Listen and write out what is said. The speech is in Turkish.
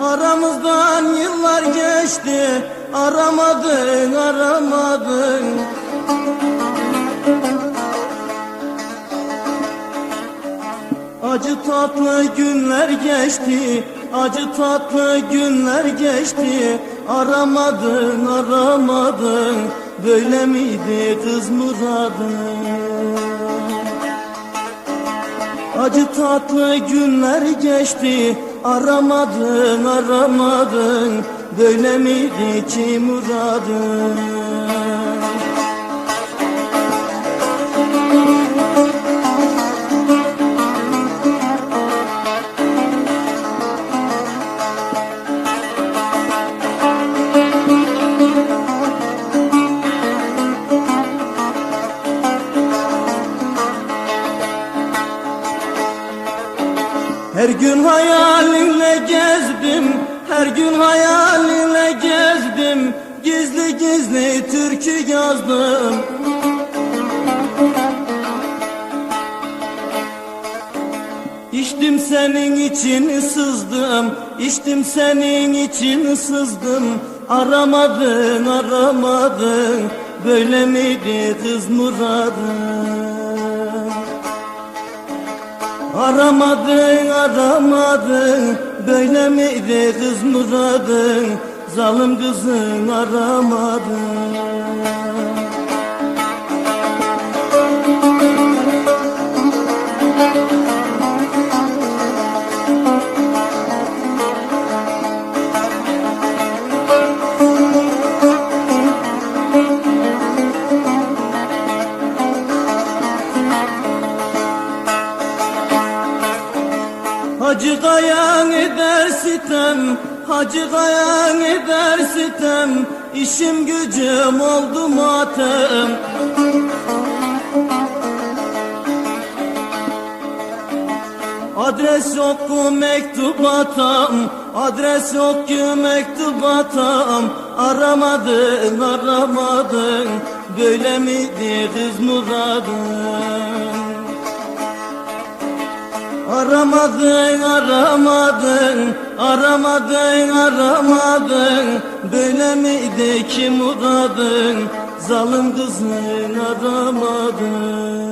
Aramızdan yıllar geçti. Aramadın aramadın. Acı tatlı günler geçti. Acı tatlı günler geçti. Aramadın aramadın. Böyle miydi kız muradın? Acı tatlı günler geçti Aramadın aramadın Böyle miydi ki muradın Her gün hayalinle gezdim Her gün hayalinle gezdim. Gizli gizli türkü yazdım. İçtim senin için sızdım. İçtim senin için sızdım. Aramadın aramadın. Böyle miydi kız muradın Aramadın aramadın Böyle miydi kız muradın Zalim kızın aramadın Hacı kayan eder sitem Hacı kayan eder sitem. İşim gücüm oldu matem Adres yok ku mektup atam? Adres yok ki mektup atam. Aramadın aramadın. Böyle miydi kız muradın Aramadın aramadın Aramadın aramadın. Böyle miydi ki muradın? Zalim kızın aramadın